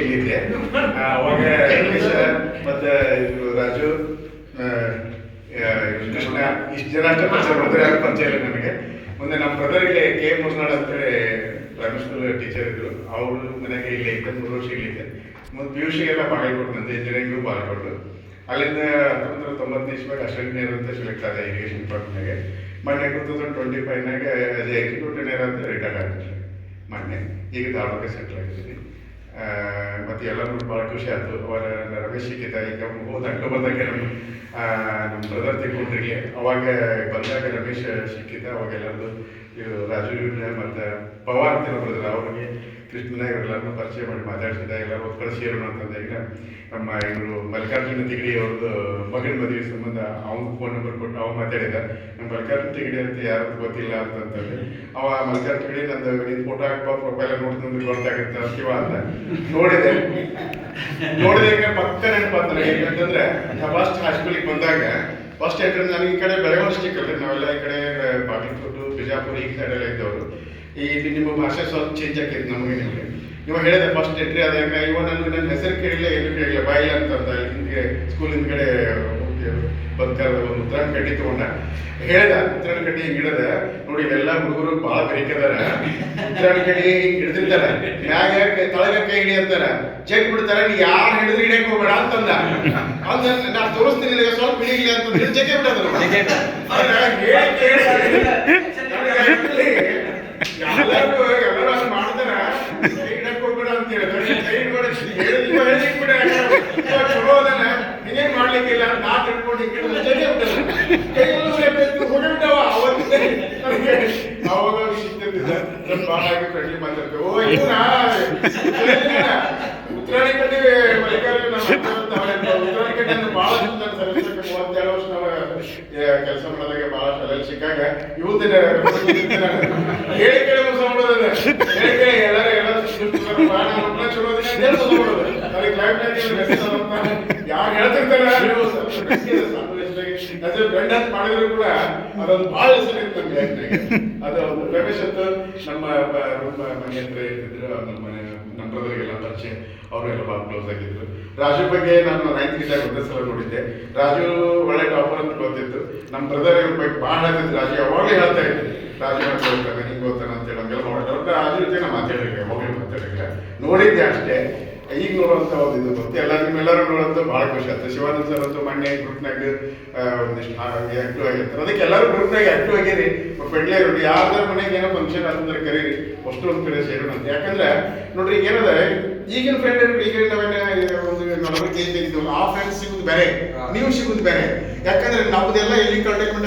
ಇಲ್ಲಿದ್ದೆ. ಅವಾಗ ಇಂಗ್ಲೀಷ್ ಮತ್ತೆ ಇದು ರಾಜು ಕೃಷ್ಣ ಇಷ್ಟು ಜನ ಅಷ್ಟೇ ಪರಿಚಯ ಮಾಡಿದ್ರೆ ಯಾರು ಪರಿಚಯ ಇಲ್ಲ ನನಗೆ ಮುಂದೆ ನಮ್ಮ ಬ್ರದರ್ ಇಲ್ಲಿ ಕೆ ಮುರ್ನಾಡ್ ಅಂತೇಳಿ ಪ್ರೈಮರಿ ಸ್ಕೂಲ್ ಟೀಚರ್ ಇದ್ರು. ಅವರು ಮನೆಗೆ ಇಲ್ಲಿ ಇದ್ದ ಮೂರು ವರ್ಷ ಇಲ್ಲಿದ್ದೆ ಮುಂದೆ ಪಿ ಯು ಸಿಗೆಲ್ಲ ಬಾಗಲಕೋಟೆ ನಂದು ಇಂಜಿನಿಯರಿಂಗು ಬಾಗಲಕೋಟೆ. ಅಲ್ಲಿಂದ ಹತ್ತೊಂಬತ್ತು ತೊಂಬತ್ತನೇ ಇಸ್ಬೇಕು ಇಸ್ವಾಗ ಅಸಿಸ್ಟೆಂಟ್ ಅಂತ ಸೆಲೆಕ್ಟ್ ಆದ ಇರಿಗೇಷನ್ ಡಿಪಾರ್ಟ್ಮೆಂಟ್ಗೆ ಮೊನ್ನೆ ಟೂ ತೌಸಂಡ್ ಟ್ವೆಂಟಿ ಫೈವ್ನಾಗ ಅದೇ ಎಕ್ಸಿಕ್ಯೂಟಿವ್ ನೇರ ಅಂತ ರಿಟೈರ್ಡ್ ಆಗಿದ್ದೀನಿ ಮೊನ್ನೆ. ಈಗ ಧಾರವಾಡಕ್ಕೆ ಸೆಟ್ಲ್ ಆಗಿದ್ದೀನಿ. ಮತ್ತೆ ಎಲ್ಲರೂ ಭಾಳ ಖುಷಿ ಆಯ್ತು ಅವರ ರಮೇಶ್ ಸಿಕ್ಕಿದ್ದ ಈಗ ಹೋದ ಅಕ್ಟೋಬರ್ದಾಗ ನಮ್ಮ ನಮ್ಮ ಬ್ರದರ್ ತಿಳ್ಕೊಂಡ್ರಿಗೆ ಅವಾಗ ಬಂದಾಗ ರಮೇಶ್ ಸಿಕ್ಕಿದ್ದ ಅವಾಗ ಎಲ್ಲರದು ಇವ್ರು ರಾಜು ಮತ್ತು ಪವಾರ್ ಅಂತ ಹೇಳ್ಬೋದು ಅವರಿಗೆ ಅವ್ರಿಗೆ ಕೃಷ್ಣನ ಇವರೆಲ್ಲರನ್ನೂ ಪರಿಚಯ ಮಾಡಿ ಮಾತಾಡ್ಸಿದ್ದ. ಎಲ್ಲರೂ ಒಂದು ಕಡೆ ಸೇರೋಣ ಅಂತಂದ ಈಗ ನಮ್ಮ ಇವರು ಮಲ್ಲಿಕಾರ್ಜುನ ತಿಗಡಿ ಅವ್ರದ್ದು ಮಗನ ಮದುವೆ ಸಂಬಂಧ ಅವ್ನು ಫೋನ್ ನಂಬರ್ ಕೊಟ್ಟು ಅವ ಮಾತಾಡಿದ ನಮ್ಮ ಮಲ್ಲಿಕಾರ್ಜುನ ತಿಗಡಿ ಅಂತ ಯಾರು ಗೊತ್ತಿಲ್ಲ ಅಂತಂತಂದ್ರೆ ಅವ ಮಲ್ಲಿಕಾರ್ಜುನ ತಿಗಡಿ ನಂದು ನಿನ್ನ ಫೋಟೋ ಹಾಕ್ಬಾ ಪ್ರೊಫೈಲ್ ನೋಡ್ತಂದ್ರೆ ಗೊತ್ತಾಗುತ್ತೆ ಅಂತೀವ ಅಂತ. ನೋಡಿದೆ. ನೋಡಿದೆ ಈಗ ಪಕ್ಕ ನೆನಪಾತ್ರ ಏನಂತಂದ್ರೆ ಫಸ್ಟ್ ಹೈಸ್ಕೂಲಿಗೆ ಬಂದಾಗ ಫಸ್ಟ್ ಎಂಟ್ರೆನ್ಸ್ ನನಗೆ ಈ ಕಡೆ ಬೆಳಗಾವಿ ಅಲ್ರಿ ನಾವೆಲ್ಲ ಈ ಕಡೆ ಬಾಗಲಕೋಟು, ಬಿಜಾಪುರ ಈ ಸೈಡ್ ಎಲ್ಲ ಇದ್ದವರು. ಈ ನಿಮ್ಮ ಭಾಷೆ ಸ್ವಲ್ಪ ಚೇಂಜ್ ಆಗ್ತಿತ್ತು ನಮಗೆ ನಿಮಗೆ ಇವಾಗ ಹೇಳಿದೆ ಫಸ್ಟ್ ಎಂಟ್ರಿ ಆದಾಗ, ಇವಾಗ ನನ್ನ ನನ್ನ ಹೆಸರು ಕೇಳಿಲ್ಲ ಏನು ಕೇಳಿಲ್ಲ ಬಾಯಿಲ್ಲ ಅಂತಂದ ಹಿಂಗೆ ಸ್ಕೂಲ್ ಹಿಂದ್ಗಡೆ ಬಂದ್ಕಾರ ಕಡ್ಡಿ ತಗೊಂಡ. ಹೇಳ್ದ ಉತ್ತರಾಯಣ ಕಟ್ಟಿ ಹಿಂಗೆ ಹಿಡದ ನೋಡಿ ಇವೆಲ್ಲ ಹುಡುಗರು ಬಹಳ ಬೇಕದಾರ ಉತ್ತರಾಯಣ ಕಟ್ಟಿ ಹಿಂಗೆ ಹಿಡ್ದಿರ್ತಾರ. ಮ್ಯಾಗ ತಳಗ ಕೈ ಹಿಡಿ ಅಂತಾರ. ಚೆಕ್ ಬಿಡ್ತಾರ ನೀ ಯಾರು ಹಿಡಿದ್ರೆ ಹಿಡಿಯಕ್ ಹೋಗ್ಬೇಡ ಅಂತಂದ. ಅವ್ನ ನಾ ತೋರಿಸ್ತೀನಿ ನಿನಗೆ ಸ್ವಲ್ಪ ಹಿಡಿಲಿ ಅಂತಂದ್ರೆ ಚೆಕ್ ಬಿಡೋದು. ಎಲ್ಲರೂ ಎಲ್ಲರೂ ಮಾಡ್ತಾರ ಕೈ ಹಿಡಕ್ ಹೋಗ್ಬೇಡ ಅಂತ ಹೇಳಿ ಕೈ ಹಿಡ್ಬೇಡ ಫ್ರೆಂಡ್ಲಿ ಮಾತಾಡ್ತೇವೆ. ಓ ಇವನಾ ಉತ್ತರಾಣಿ ಕಟ್ಟಿ ಮಲ್ಲಿಕಾರ್ಜುನ ಉತ್ತರಾಣಿ ನನ್ನ ಸರ್ವಿಸಕ್ಕೆ ಮೂವತ್ತೇಳು ವರ್ಷ ನಾವು ಕೆಲಸ ಮಾಡೋದಾಗ ಬಹಳ ಶಾಲೆಯಲ್ಲಿ ಸಿಕ್ಕಾಗ ಇವತ್ತಿನ ಹೇಳಿ ಕೇಳಿ ಮೋಸ ಹೇಳಿ ಕೇಳಿ, ಎಲ್ಲರೂ ಎಲ್ಲರೂ ಚಲೋ ನನಗೆ ಕ್ಲೈಂಟ್ ಯಾರು ಹೇಳ್ತಿರ್ತಾರೆ ಅದ್ರ ಗಂಡ ಅಂತ ಮಾಡಿದ್ರು ಕೂಡ ಅದೊಂದು ಬಹಳ ಹೆಸರು ಇತ್ತು ನಮ್ಗೆ ಅದು ಒಂದು ರಮೇಶ್ ನಮ್ಮ ರೂಮ್ ಮನೆ ಹತ್ರ ಇರ್ತಿದ್ರು ನಮ್ಮ ಮನೆ, ನಮ್ಮ ಬ್ರದರ್ಗೆಲ್ಲ ಪರಿಚಯ. ಅವರೆಲ್ಲ ಭಾಳ ಕ್ಲೋಸ್ ಆಗಿದ್ರು. ರಾಜು ಬಗ್ಗೆ ನಾನು ನೈನ್ತ್ ಇದ್ದಾಗ ಒಂದೇ ಸಲ ನೋಡಿದ್ದೆ. ರಾಜು ಒಳ್ಳೆ ಟಾಪರ್ ಅಂತ ಗೊತ್ತಿತ್ತು. ನಮ್ಮ ಬ್ರದರ್ ಬಗ್ಗೆ ಭಾಳ ಹೇಳ್ತಿದ್ರು. ರಾಜು ಯಾವಾಗಲೂ ಹೇಳ್ತಾ ಇದ್ರು. ರಾಜು ಅಂತ ಹೇಳ್ತಾನೆ, ಹಿಂಗೆ ಓದ್ತಾನೆ ಅಂತ ಹೇಳಿ. ಹಂಗೆಲ್ಲ ರಾಜು ಜೊತೆ ನಾ ಮಾತಾಡಿಲ್ಲ ಯಾವಾಗಲೂ ಮಾತಾಡಿಲ್ಲ ನೋಡಿದ್ದೆ ಅಷ್ಟೇ. ಈಗ ನೋಡುವಂತ ಒಂದು ಇದು ಬಂತು ಎಲ್ಲ ನಿಮ್ಮೆಲ್ಲರೂ ನೋಡುವಂತ ಬಹಳ ಖುಷಿ ಆಯ್ತು ಶಿವಾನಂದ ಸರ್ ಅಂತೂ ಮೊನ್ನೆ ಗ್ರೂಪ್ನಾಗ ಒಂದಿಷ್ಟು ಆಕ್ಟಿವ್ ಆಗಿರ್ತಾರೆ. ಅದಕ್ಕೆ ಎಲ್ಲರೂ ಗ್ರೂಪ್ನಾಗ ಆಕ್ಟಿವ್ ಆಗಿರಿ. ಫ್ರೆಂಡ್ಲಿ ಇರೋದು ಯಾರ್ದಾರ ಮನೆಗೆ ಏನೋ ಫಂಕ್ಷನ್ ಅಂತಂದ್ರೆ ಕರೀರಿ. ಅಷ್ಟು ಒಂದು ಕಡೆ ಸೇರೋಣ ಅಂತ. ಯಾಕಂದ್ರೆ ನೋಡ್ರಿ ಈಗ ಏನದ ಈಗಿನ ಫ್ರೆಂಡ್ ಈಗ ನಾವೇನ ಒಂದು ನಲವತ್ತು ಏಜ್ ತೆಗಿತೀವಲ್ಲ. ಆ ಫ್ರೆಂಡ್ ಸಿಗುದು ಬೇರೆ. ನೀವು ಸಿಗುದು ಬೇರೆ. ಯಾಕಂದ್ರೆ ನಮ್ದೆಲ್ಲ ಎಲ್ಲಿ ಕಾಂಟ್ಯಾಕ್ಟ್